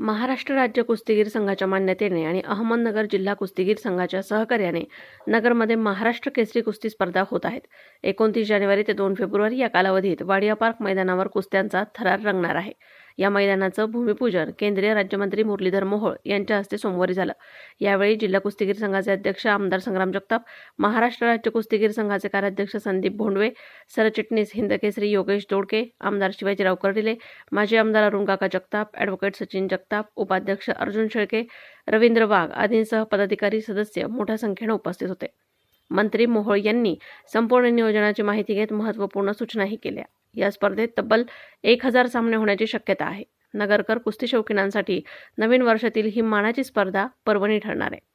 महाराष्ट्र राज्य कुस्तीगीर संघाच्या मान्यतेने आणि अहमदनगर जिल्हा कुस्तीगीर संघाच्या सहकार्याने नगरमध्ये महाराष्ट्र केसरी कुस्ती स्पर्धा होत आहेत. एकोणतीस जानेवारी ते दोन फेब्रुवारी या कालावधीत वाडिया पार्क मैदानावर कुस्त्यांचा थरार रंगणार आहे. या मैदानाचं भूमिपूजन केंद्रीय राज्यमंत्री मुरलीधर मोहोळ यांच्या हस्ते सोमवारी झालं. यावेळी जिल्हा कुस्तीगीर संघाचे अध्यक्ष आमदार संग्राम जगताप महाराष्ट्र राज्य कुस्तीगीर संघाचे कार्याध्यक्ष संदीप भोंडवे सरचिटणीस हिंदकेसरी योगेश दोडके आमदार शिवाजीराव कर्डिले माजी आमदार अरुण काका जगताप ॲडव्होकेट सचिन जगताप उपाध्यक्ष अर्जुन शेळके रवींद्र वाघ आदींसह पदाधिकारी सदस्य मोठ्या संख्येनं उपस्थित होते. मंत्री मोहोळ यांनी संपूर्ण नियोजनाची माहिती घेत महत्त्वपूर्ण सूचनाही केल्या. या स्पर्धेत तब्बल एक हजार सामने होण्याची शक्यता आहे. नगरकर कुस्ती शौकीनांसाठी नवीन वर्षातील ही मानाची स्पर्धा पर्वणी ठरणार आहे.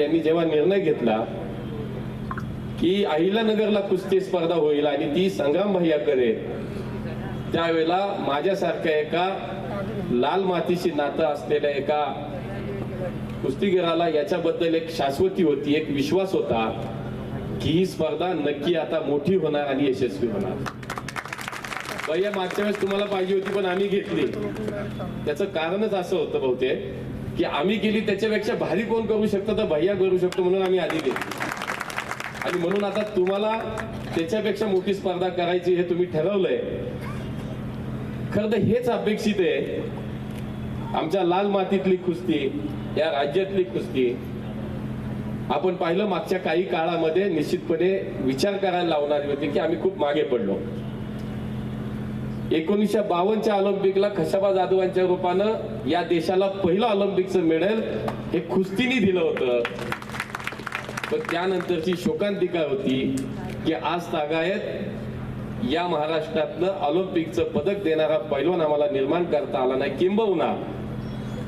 यांनी जेव्हा निर्णय घेतला की अहिल्यानगरला कुस्ती स्पर्धा होईल आणि ती संग्राम भैया करेल त्यावेळेला माझ्यासारख्या एका लाल मातीशी नातं असलेल्या एका कुस्तीगिराला याच्याबद्दल एक शाश्वती होती एक विश्वास होता की ही स्पर्धा नक्की आता मोठी होणार आणि यशस्वी होणार. भैया मागच्या वेळेस तुम्हाला पाहिजे होती पण आम्ही घेतली. त्याचं कारणच असं होतं बहुतेक की आम्ही केली त्याच्यापेक्षा भारी कोण करू शकतो? तर भैया करू शकतो म्हणून आम्ही आधी घेतली. आणि म्हणून आता तुम्हाला त्याच्यापेक्षा मोठी स्पर्धा करायची हे तुम्ही ठरवलंय. खरं तर हेच अपेक्षित आहे. आमच्या लाल मातीतली कुस्ती या राज्यातली कुस्ती आपण पाहिलं मागच्या काही काळामध्ये निश्चितपणे विचार करायला लावणारी होती की आम्ही खूप मागे पडलो. एकोणीसशे बावन्नच्या ऑलिम्पिकला खशाबा जाधवांच्या रूपानं या देशाला पहिलं ऑलिम्पिकचं मेडल हे कुस्तीने दिलं होतं. पण त्यानंतरची शोकांतिका होती की आज तागायत या महाराष्ट्रातलं ऑलिम्पिकचं पदक देणारा पैलवान आम्हाला निर्माण करता आला नाही किंबहुना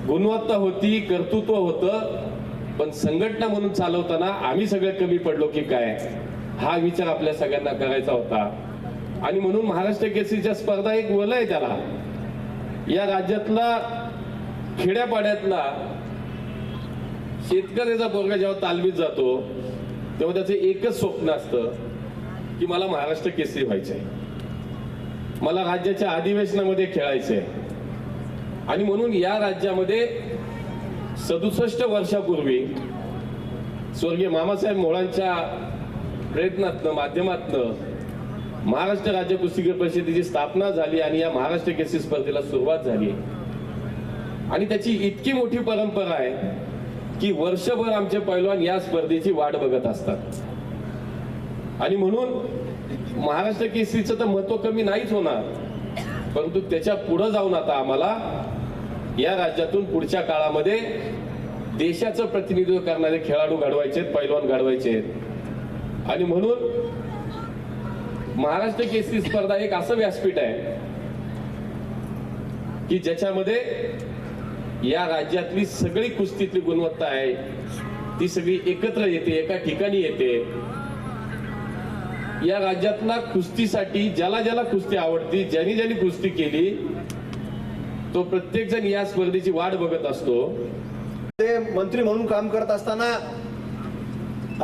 गुणवत्ता होती कर्तृत्व होतं पण संघटना म्हणून चालवताना आम्ही सगळे कमी पडलो की काय? हा विचार आपल्या सगळ्यांना करायचा होता. आणि म्हणून महाराष्ट्र केसरीच्या स्पर्धा एक वलय त्याला. या राज्यातला खेड्यापाड्यातला शेतकऱ्याचा पोरगा जेव्हा तालमीत जातो तेव्हा त्याचं एकच स्वप्न असतं की मला महाराष्ट्र केसरी व्हायचंय मला राज्याच्या अधिवेशनामध्ये खेळायचंय आणि म्हणून या राज्यामध्ये सदुसष्ट वर्षापूर्वी स्वर्गीय मामासाहेब मोळांच्या प्रयत्नातनं माध्यमातनं महाराष्ट्र राज्य कुस्तीगीर परिषदेची स्थापना झाली आणि या महाराष्ट्र केसरी स्पर्धेला सुरुवात झाली आणि त्याची इतकी मोठी परंपरा आहे की वर्षभर आमचे पैलवान या स्पर्धेची वाट बघत असतात. आणि म्हणून महाराष्ट्र केसरीचं तर महत्त्व कमी नाहीच होणार परंतु त्याच्या पुढे जाऊन आता आम्हाला या राज्यातून पुढच्या काळामध्ये देशाचं प्रतिनिधित्व करणारे खेळाडू घडवायचे पैलवान घडवायचे आणि म्हणून महाराष्ट्र केसरी स्पर्धा एक असं व्यासपीठ आहे की ज्याच्यामध्ये या राज्यातली सगळी कुस्तीतली गुणवत्ता आहे. ती सगळी एकत्र येते एका ठिकाणी येते. या राज्यातला कुस्तीसाठी ज्याला ज्याला कुस्ती आवडती ज्यांनी ज्यांनी कुस्ती केली तो प्रत्येक जण या स्पर्धेची वाट बघत असतो. ते मंत्री म्हणून काम करत असताना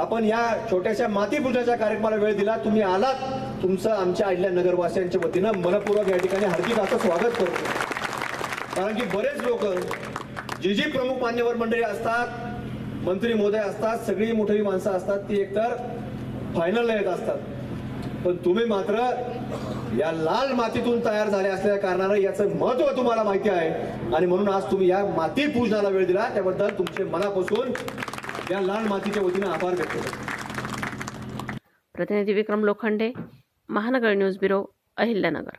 आपण या छोट्याशा मातीपूजाच्या कार्यक्रमाला वेळ दिला. तुम्ही आलात. तुमचं आमच्या अहिल्या नगरवासियांच्या वतीनं मनपूर्वक या ठिकाणी हार्दिक असं स्वागत करतो. कारण की बरेच लोक जी जी प्रमुख मान्यवर मंडळी असतात मंत्री महोदय असतात सगळी मोठी माणसं असतात ती एकतर फायनलला येत असतात. पण तुम्ही मात्र या लाल मातीतून तयार झाले असल्या कारणानं याचं महत्त्व तुम्हाला माहिती आहे. आणि म्हणून आज तुम्ही या माती पूजनाला वेळ दिला त्याबद्दल तुमचे मनापासून या लाल मातीच्या वतीनं आभार व्यक्त करतो. प्रतिनिधी विक्रम लोखंडे महानगर न्यूज ब्युरो अहिल्यानगर.